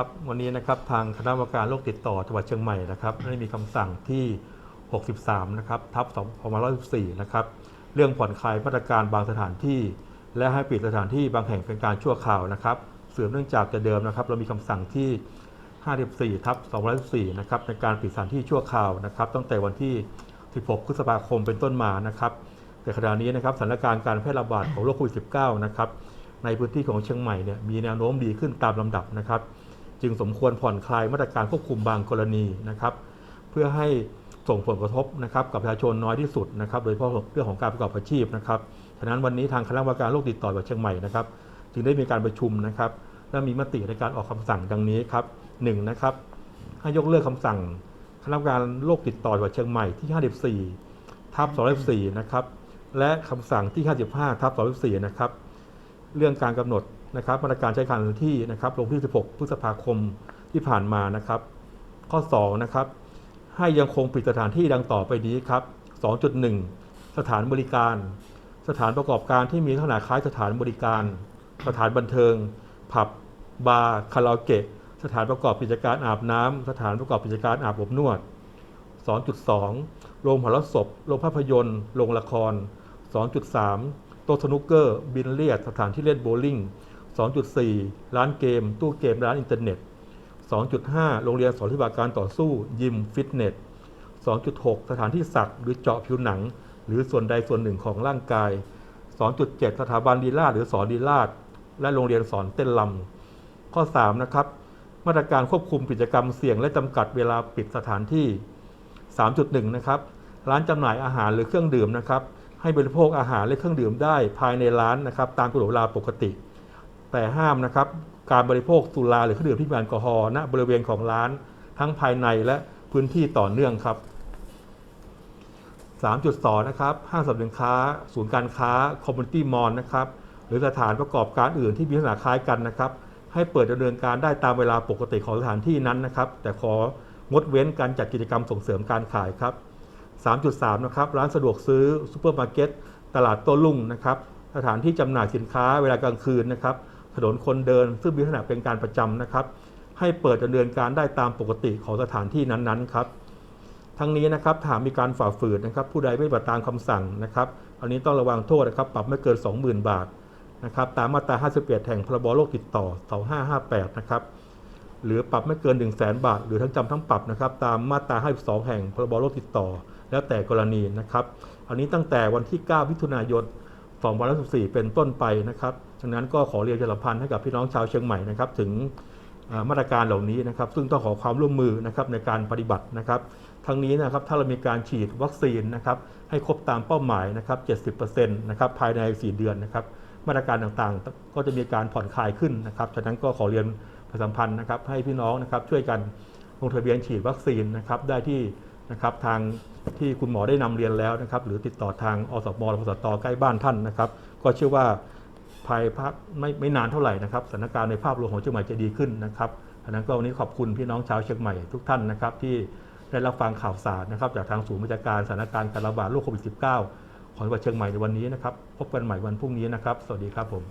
ครับวันนี้นะครับทางคณะกรรมการโรคติดต่อจังหวัดเชียงใหม่นะครับได้มีคำสั่งที่ 63 นะครับทับ2514นะครับเรื่องผ่อนคลายมาตรการบางสถานที่ และให้ปิดสถานที่บางแห่งเป็นการชั่วคราวนะครับสืบเนื่องจากแต่เดิมนะครับ เรามีคำสั่งที่ 54ทับ214นะครับในการปิดสถานที่ชั่วคราวนะครับตั้งแต่วันที่ 16 พฤษภาคมเป็นต้นมานะครับ แต่ขณะนี้นะครับสถานการณ์การแพร่ระบาดของโรคโควิด -19 นะครับในพื้นที่ของเชียงใหม่เนี่ยมีแนวโน้มดีขึ้นตามลำดับนะครับ จึงสมควรผ่อนคลายมาตรการควบคุมบางกรณีนะครับ เพื่อให้ส่งผลกระทบนะครับกับประชาชนน้อยที่สุดนะครับ โดยเฉพาะเรื่องของการประกอบอาชีพนะครับฉะนั้นวันนี้ทางคณะกรรมการโรคติดต่อจังหวัดเชียงใหม่นะครับ จึงได้มีการประชุมนะครับ และมีมติในการออกคำสั่งดังนี้ครับหนึ่งนะครับให้ยกเลิกคำสั่งคณะกรรมการโรคติดต่อจังหวัดเชียงใหม่ที่ 54 ทับ214นะครับและคำสั่งที่ 55 ทับ214นะครับ เรื่องการกำหนด นะครับมาตรการใช้การสถานที่นะครับลงที่ 16 พฤษภาคมที่ผ่านมานะครับ ข้อ 2 นะครับ ให้ยังคงปิดสถานที่ดังต่อไปนี้ครับ 2.1 สถานบริการ สถานประกอบการที่มีลักษณะคล้ายสถานบริการ สถานบันเทิง ผับ บาร์คาราโอเกะ สถานประกอบกิจการอาบน้ำสถานประกอบกิจการอาบอบนวด 2.2 โรงหอรสพโรงภาพยนตร์ โรงละคร 2.3 โต๊ะสนุกเกอร์ บิลเลียด สถานที่เล่นโบว์ลิ่ง 2.4 ร้านเกม ตู้เกมร้านอินเทอร์เน็ต 2.5 โรงเรียนสอนที่บาการต่อสู้ ยิมฟิตเนส 2.6 สถานที่สักหรือเจาะผิวหนัง หรือส่วนใดส่วนหนึ่งของร่างกาย 2.7 สถาบันดีลาดหรือสอนดีลาดและโรงเรียนสอนเต้นลำข้อ 3 นะครับ มาตรการควบคุมกิจกรรมเสี่ยงและจำกัดเวลาปิดสถานที่ 3.1 นะครับ ร้านจำหน่ายอาหารหรือเครื่องดื่มนะครับ ให้บริโภคอาหารและเครื่องดื่มได้ภายในร้านนะครับ ตามกำหนดเวลาปกติ แต่ห้ามนะครับการบริโภคสุราหรือเครื่องดื่มที่มีแอลกอฮอล์ณบริเวณของร้านทั้งภายในและพื้นที่ต่อเนื่องครับ 3.2 นะครับห้างสรรพสินค้า ศูนย์การค้าคอมมูนิตี้มอลล์นะครับหรือสถานประกอบการอื่นที่มีลักษณะคล้ายกันนะครับ ให้เปิดดำเนินการได้ตามเวลาปกติของสถานที่นั้นนะครับ แต่ของดเว้นการจัดกิจกรรมส่งเสริมการขายครับ 3.3 นะครับ ร้านสะดวกซื้อซูเปอร์มาร์เก็ตตลาดโต้รุ่งนะครับ สถานที่จำหน่ายสินค้าเวลากลางคืนนะครับ ถนนคนเดิน ซึ่งมีลักษณะเป็นการประจำนะครับ ให้เปิดดำเนินการได้ตามปกติของสถานที่นั้นๆครับทั้งนี้นะครับถ้ามีการฝ่าฝืนนะครับผู้ใดไม่ปฏิบัติตามคำสั่งนะครับอันนี้ต้องระวังโทษนะครับปรับไม่เกิน 20,000 บาทนะครับตามมาตรา 51 แห่งพรบโรคติดต่อ 2558 นะครับหรือปรับไม่เกิน 1 0 0 0 0แบาท หรือทั้งจำทั้งปรับนะครับตามมาตรา 52 แห่งพรบโรคติดต่อ แล้วแต่กรณีนะครับ อันนี้ตั้งแต่วันที่ 9 มิถุนายน 2564 เป็นต้นไปนะครับดังนั้นก็ขอเรียนประชาสัมพันธ์ให้กับพี่น้องชาวเชียงใหม่นะครับถึงมาตรการเหล่านี้นะครับซึ่งต้องขอความร่วมมือนะครับในการปฏิบัตินะครับ ทั้งนี้นะครับถ้าเรามีการฉีดวัคซีนนะครับให้ครบตามเป้าหมายนะครับ 70%นะครับภายใน 4 เดือนนะครับ มาตรการต่างๆ ก็จะมีการผ่อนคลายขึ้นนะครับฉะนั้นก็ขอเรียนประชาสัมพันธ์นะครับให้พี่น้องนะครับช่วยกันลงทะเบียนฉีดวัคซีนนะครับได้ที่ นะครับทางที่คุณหมอได้นำเรียนแล้วนะครับ หรือติดต่อทางอสมหรือสตใกล้บ้านท่านนะครับ ก็เชื่อว่าภายภาคไม่ไม่นานเท่าไหร่นะครับสถานการณ์ในภาพรวมของเชียงใหม่จะดีขึ้นนะครับฉะนั้นก็วันนี้ขอบคุณพี่น้องชาวเชียงใหม่ทุกท่านนะครับ ที่ได้รับฟังข่าวสารนะครับ จากทางศูนย์บริการสถานการณ์การระบาดโรคโควิด -19 ของจังหวัดเชียงใหม่ในวันนี้นะครับ พบกันใหม่วันพรุ่งนี้นะครับ สวัสดีครับผม